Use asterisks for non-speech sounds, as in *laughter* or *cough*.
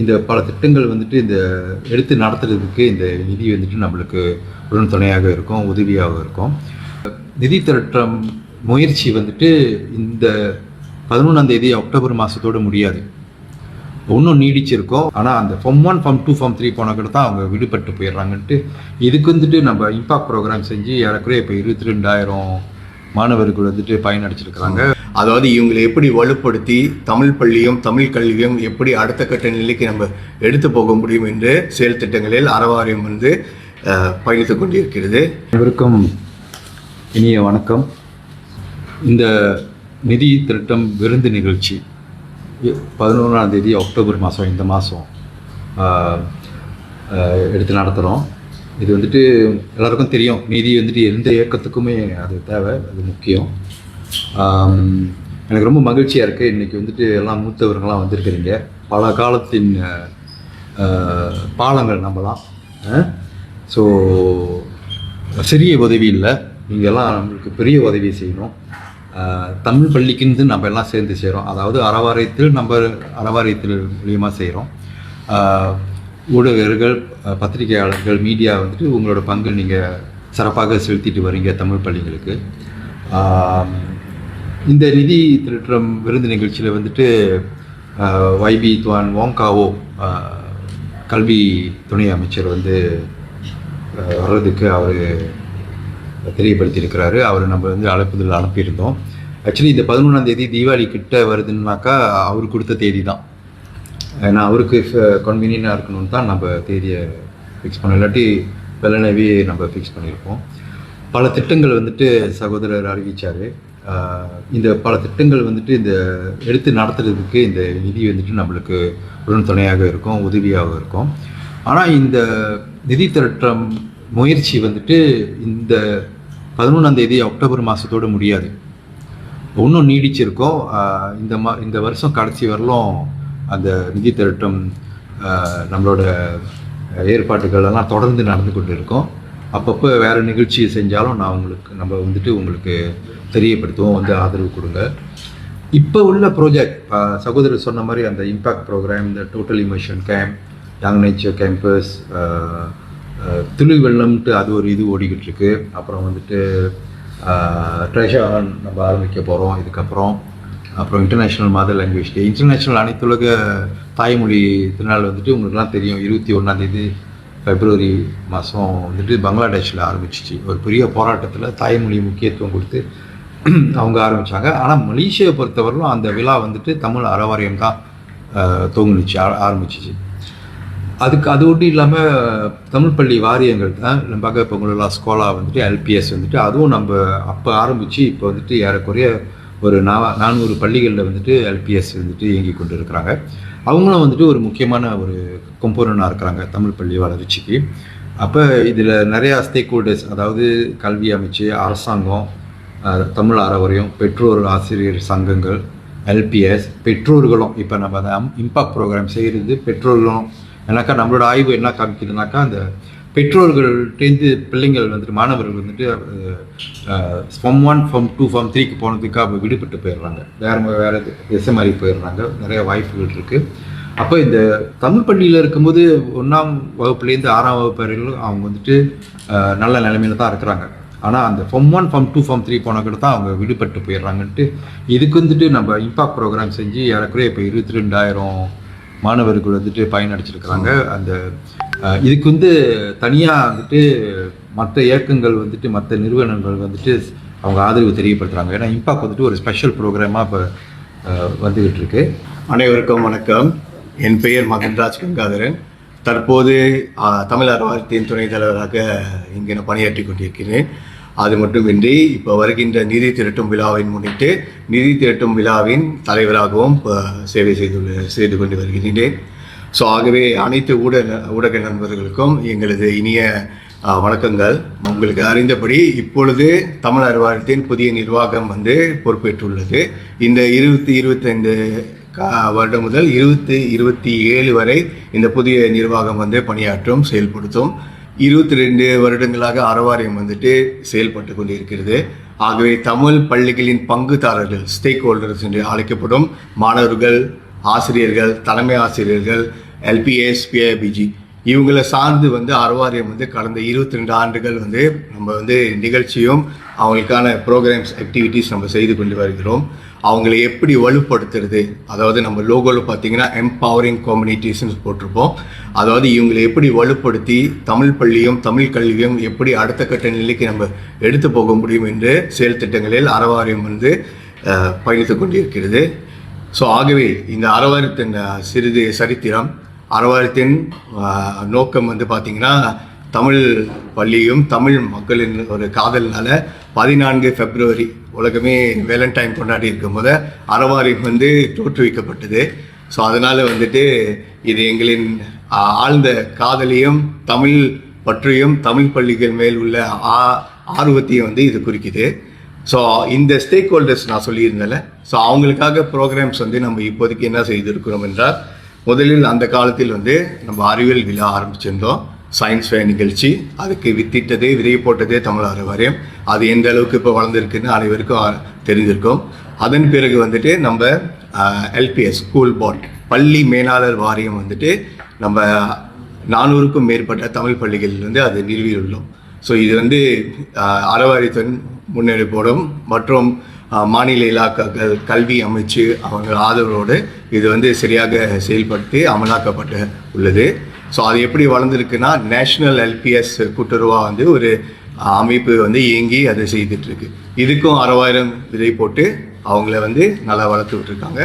இந்த பல திட்டங்கள் வந்துட்டு இந்த எடுத்து நடத்துறதுக்கு இந்த நிதி வந்துட்டு நம்மளுக்கு உடன் துணையாக இருக்கும் உதவியாக இருக்கும். நிதி திரட்டம் முயற்சி வந்துட்டு இந்த பதினொன்றாம் தேதி அக்டோபர் மாதத்தோடு முடியாது. ஒன்றும் நீடிச்சிருக்கோம். ஆனால் அந்த form one form two form three போன தான் அவங்க விடுபட்டு போயிடுறாங்கன்ட்டு இதுக்கு வந்துட்டு நம்ம இம்பாக்ட் ப்ரோக்ராம் செஞ்சு ஏறக்குறைய இப்போ இருபத்தி ரெண்டாயிரம் மாணவர்கள் வந்துட்டு பயனடைச்சிருக்கிறாங்க அதாவது இவங்களை எப்படி வலுப்படுத்தி தமிழ் பள்ளியும் தமிழ் கல்வியும் எப்படி அடுத்த கட்ட நிலைக்கு நம்ம எடுத்து போக முடியும் என்று செயல் திட்டங்களில் அறவாரியம் வந்து பயணித்து கொண்டிருக்கிறது. அனைவருக்கும் இனிய வணக்கம். இந்த நிதி திரட்டம் விருந்து நிகழ்ச்சி பதினொன்றாம் தேதி அக்டோபர் மாதம் இந்த மாதம் எடுத்து நடத்துகிறோம் இது வந்துட்டு எல்லாருக்கும் தெரியும். நிதி வந்துட்டு எந்த இயக்கத்துக்குமே அது தேவை அது முக்கியம். எனக்கு ரொம்ப மகிழ்ச்சியாக இருக்குது இன்றைக்கி வந்துட்டு எல்லாம் மூத்தவர்கள்லாம் வந்திருக்கிறீங்க. பல காலத்தின் பாலங்கள் நம்பலாம் ஸோ சிறிய உதவி இல்லை. நீங்கள் எல்லாம் நம்மளுக்கு பெரிய உதவி செய்யணும். தமிழ் பள்ளிக்குன்னு நம்ம எல்லாம் சேர்ந்து செய்கிறோம் அதாவது அறவாரியத்தில் நம்ம அறவாரியத்தில் மூலியமாக செய்கிறோம் ஊடகர்கள் பத்திரிகையாளர்கள் மீடியா வந்துட்டு உங்களோட பங்கு நீங்கள் சிறப்பாக செலுத்திட்டு வரீங்க தமிழ் பள்ளிகளுக்கு. இந்த நிதி திரட்டம் விருந்து நிகழ்ச்சியில் வந்துட்டு வைபி துவான் வாங்காவோ கல்வி துணை அமைச்சர் வந்து வர்றதுக்கு அவர் தெரியப்படுத்தியிருக்கிறாரு. அவர் நம்ம வந்து அழைப்புதல் அனுப்பியிருந்தோம். ஆக்சுவலி இந்த பதினொன்றாம் தேதி தீபாவளி கிட்ட வருதுன்னாக்கா அவர் கொடுத்த தேதி தான் ஏன்னா அவருக்கு கன்வீனியனாக இருக்கணும்னு தான் நம்ம தேதியை ஃபிக்ஸ் பண்ணோம். இல்லாட்டி வெள்ளனவே நம்ம ஃபிக்ஸ் பண்ணியிருப்போம். பல திட்டங்கள் வந்துட்டு சகோதரர் அறிவித்தார் இந்த பல திட்டங்கள் வந்துட்டு இந்த எடுத்து நடத்துறதுக்கு இந்த நிதி வந்துட்டு நம்மளுக்கு உடன்துணையாக இருக்கும் உதவியாக இருக்கும். ஆனால் இந்த நிதி திரட்டம் முயற்சி வந்துட்டு இந்த பதினொன்றாம் தேதி அக்டோபர் மாதத்தோடு முடியாது. இன்னும் நீடிச்சிருக்கோம். இந்த மா இந்த வருஷம் கடைசி வரலும் அந்த நிதி திரட்டும் நம்மளோட ஏற்பாட்டுகள் எல்லாம் தொடர்ந்து நடந்து கொண்டு இருக்கோம் அப்பப்போ வேறு நிகழ்ச்சி செஞ்சாலும் நான் உங்களுக்கு நம்ம வந்துட்டு உங்களுக்கு தெரியப்படுத்துவோம் வந்து ஆதரவு கொடுங்க. இப்போ உள்ள ப்ராஜெக்ட் சகோதரர் சொன்ன மாதிரி அந்த இம்பாக்ட் ப்ரோக்ராம் இந்த total emotion camp young nature campus துளி வெள்ளம்ட்டு அது ஒரு இது ஓடிக்கிட்டு இருக்கு அப்புறம் வந்துட்டு ட்ரெஷர் நம்ம ஆரம்பிக்க போகிறோம் இதுக்கப்புறம் அப்புறம் international mother language day international அனைத்துலக தாய்மொழி திருநாள் வந்துட்டு உங்களுக்குலாம் தெரியும். இருபத்தி ஒன்றாந்தேதி பிப்ரவரி மாதம் வந்துட்டு பங்களாதேஷில் ஆரம்பிச்சிச்சு. ஒரு பெரிய போராட்டத்தில் தாய்மொழி முக்கியத்துவம் கொடுத்து *clears throat* அவங்க ஆரம்பித்தாங்க ஆனால் மலேசியாவை பொறுத்தவரையிலும் அந்த விழா வந்துட்டு தமிழ் அறவாரியம் தான் அஹ், துவங்குனுச்சு ஆ- ஆரம்பிச்சிச்சு. அதுக்கு அது ஒன்றும் இல்லாமல் தமிழ் பள்ளி வாரியங்கள் தான் நம்ம பொங்கலா ஸ்கோலா வந்துட்டு எல்பிஎஸ் வந்துட்டு அதுவும் நம்ம அப்போ ஆரம்பித்து இப்போ வந்துட்டு ஏறக்குறைய ஒரு நா நானூறு பள்ளிகளில் வந்துட்டு எல்பிஎஸ் வந்துட்டு இயங்கி கொண்டு இருக்கிறாங்க அவங்களும் வந்துட்டு ஒரு முக்கியமான ஒரு கொம்போனண்டாக இருக்கிறாங்க தமிழ் பள்ளி வளர்ச்சிக்கு. அப்போ இதில் நிறையா ஸ்டேக் ஹோல்டர்ஸ் அதாவது கல்வி அமைச்சு அரசாங்கம் தமிழ் அறவரையும் பெற்றோர் ஆசிரியர் சங்கங்கள் எல்பிஎஸ் பெற்றோர்களும் இப்போ நம்ம அந்த இம்பாக்ட் ப்ரோக்ராம் செய்கிறது பெற்றோர்களும் ஏன்னாக்கா நம்மளோட ஆய்வு என்ன காமிக்குதுனாக்கா அந்த பெற்றோர்கள்ட்டேருந்து பிள்ளைங்கள் வந்துட்டு மாணவர்கள் வந்துட்டு form one form two form த்ரீக்கு போனதுக்காக அவங்க விடுபட்டு போயிடுறாங்க. வேறு வேறு திசை மாதிரி போயிடுறாங்க. நிறைய வாய்ப்புகள் இருக்குது அப்போ இந்த தமிழ் பள்ளியில் இருக்கும்போது ஒன்றாம் வகுப்புலேருந்து ஆறாம் வகுப்பு வரையிலும் அவங்க வந்துட்டு நல்ல நிலைமையில தான் இருக்கிறாங்க. ஆனால் அந்த form one form two form three போன கூட தான் அவங்க விடுபட்டு போயிடுறாங்கன்ட்டு இதுக்கு வந்துட்டு நம்ம இம்பாக்ட் ப்ரோக்ராம் செஞ்சு ஏறக்குறைய இப்போ இருபத்தி ரெண்டாயிரம் மாணவர்கள் வந்துட்டு பயனடைச்சிருக்கிறாங்க அந்த இதுக்கு வந்து தனியாக வந்துட்டு மற்ற இயக்கங்கள் வந்துட்டு மற்ற நிறுவனங்கள் வந்துட்டு அவங்க ஆதரவு தெரியப்படுத்துகிறாங்க ஏன்னா இம்பாக்ட் வந்துட்டு ஒரு ஸ்பெஷல் ப்ரோக்ராமாக இப்போ வந்துக்கிட்டு இருக்கு அனைவருக்கும் வணக்கம். என் பெயர் மகன்ராஜ் கங்காதரன். தற்போது தமிழர் வாரத்தின் துணைத் தலைவராக இங்கே நான் பணியாற்றி கொண்டிருக்கிறேன். அது மட்டுமின்றி இப்போ வருகின்ற நிதி திரட்டும் விழாவின் முன்னிட்டு நிதி திரட்டும் விழாவின் தலைவராகவும் இப்போ சேவை செய்து செய்து கொண்டு வருகிறேன். ஸோ ஆகவே அனைத்து ஊடக ஊடக நண்பர்களுக்கும் எங்களது இனிய வணக்கங்கள். உங்களுக்கு அறிந்தபடி இப்பொழுது தமிழ் அறுவாரத்தின் புதிய நிர்வாகம் வந்து பொறுப்பேற்றுள்ளது. இந்த இருபத்தி இருபத்தைந்து கா வருடம் முதல் இருபத்தி இருபத்தி ஏழு வரை இந்த புதிய நிர்வாகம் வந்து பணியாற்றும் செயல்படுத்தும். இருபத்தி ரெண்டு வருடங்களாக அறவாரியம் வந்துட்டு செயல்பட்டு கொண்டிருக்கிறது. ஆகவே தமிழ் பள்ளிகளின் பங்குதாரர்கள் ஸ்டேக் ஹோல்டர்ஸ் என்று அழைக்கப்படும் மாணவர்கள் ஆசிரியர்கள் தலைமை ஆசிரியர்கள் எல்பிஎஸ் பிஏபிஜி இவங்களை சார்ந்து வந்து அறவாரியம் வந்து கடந்த இருபத்தி ரெண்டு ஆண்டுகள் வந்து நம்ம வந்து நிகழ்ச்சியும் அவங்களுக்கான ப்ரோக்ராம்ஸ் ஆக்டிவிட்டீஸ் நம்ம செய்து கொண்டு வருகிறோம். அவங்களை எப்படி வலுப்படுத்துறது? அதாவது நம்ம லோகோவில் பார்த்தீங்கன்னா எம்பவரிங் கம்யூனிட்டிஸ்னு போட்டிருப்போம். அதாவது இவங்களை எப்படி வலுப்படுத்தி தமிழ் பள்ளியும் தமிழ் கல்வியும் எப்படி அடுத்த கட்ட நிலைக்கு நம்ம எடுத்து போக முடியும் என்று செயல் திட்டங்களில் அறவாரியம் வந்து பயணித்து கொண்டிருக்கிறது. ஸோ ஆகவே இந்த அறவாரத்தின் சிறிது சரித்திரம் அறவாரத்தின் நோக்கம் வந்து பார்த்திங்கன்னா தமிழ் பள்ளியும் தமிழ் மக்களின் ஒரு காதல்னால பதினான்கு பிப்ரவரி உலகமே வேலண்டைன் கொண்டாடி இருக்கும் போது அறவாரியம் வந்து தோற்றுவிக்கப்பட்டது. ஸோ அதனால் வந்துட்டு இது எங்களின் ஆழ்ந்த காதலையும் தமிழ் பற்றியும் தமிழ் பள்ளிகள் மேல் உள்ள ஆ- ஆர்வத்தையும் வந்து இது குறிக்குது. ஸோ இந்த ஸ்டேக் ஹோல்டர்ஸ் நான் சொல்லியிருந்தேன்ல. ஸோ அவங்களுக்காக ப்ரோக்ராம்ஸ் வந்து நம்ம இப்போதைக்கு என்ன செய்திருக்கிறோம் என்றால் முதலில் அந்த காலத்தில் வந்து நம்ம அறிவியல் விழா ஆரம்பிச்சிருந்தோம். சயின்ஸ் ஃபேர் நிகழ்ச்சி அதுக்கு வித்திட்டதே விதை போட்டதே தமிழ் வாரியம் அது எந்த அளவுக்கு இப்போ வளர்ந்துருக்குன்னு அனைவருக்கும் தெரிஞ்சிருக்கும். அதன் பிறகு வந்துட்டு நம்ம எல்பிஎஸ் ஸ்கூல் போர்ட் பள்ளி மேலாளர் வாரியம் வந்துட்டு நம்ம நானூறுக்கும் மேற்பட்ட தமிழ் பள்ளிகளில் வந்து அது நிறுவியுள்ளோம். ஸோ இது வந்து அறவாரித்தன் முன்னெடுப்போடும் மற்றும் மாநில இலாக்காக்கள் கல்வி அமைச்சு அவங்க ஆதரவோடு இது வந்து சரியாக செயல்படுத்தி அமலாக்கப்பட்டு உள்ளது. ஸோ அது எப்படி வளர்ந்துருக்குன்னா நேஷ்னல் எல்பிஎஸ் கூட்டுறவாக வந்து ஒரு அமைப்பு வந்து இயங்கி அதை செய்துட்டு இருக்கு. இதுக்கும் அறவாயிரம் விதை போட்டு அவங்கள வந்து நல்லா வளர்த்து விட்டுருக்காங்க.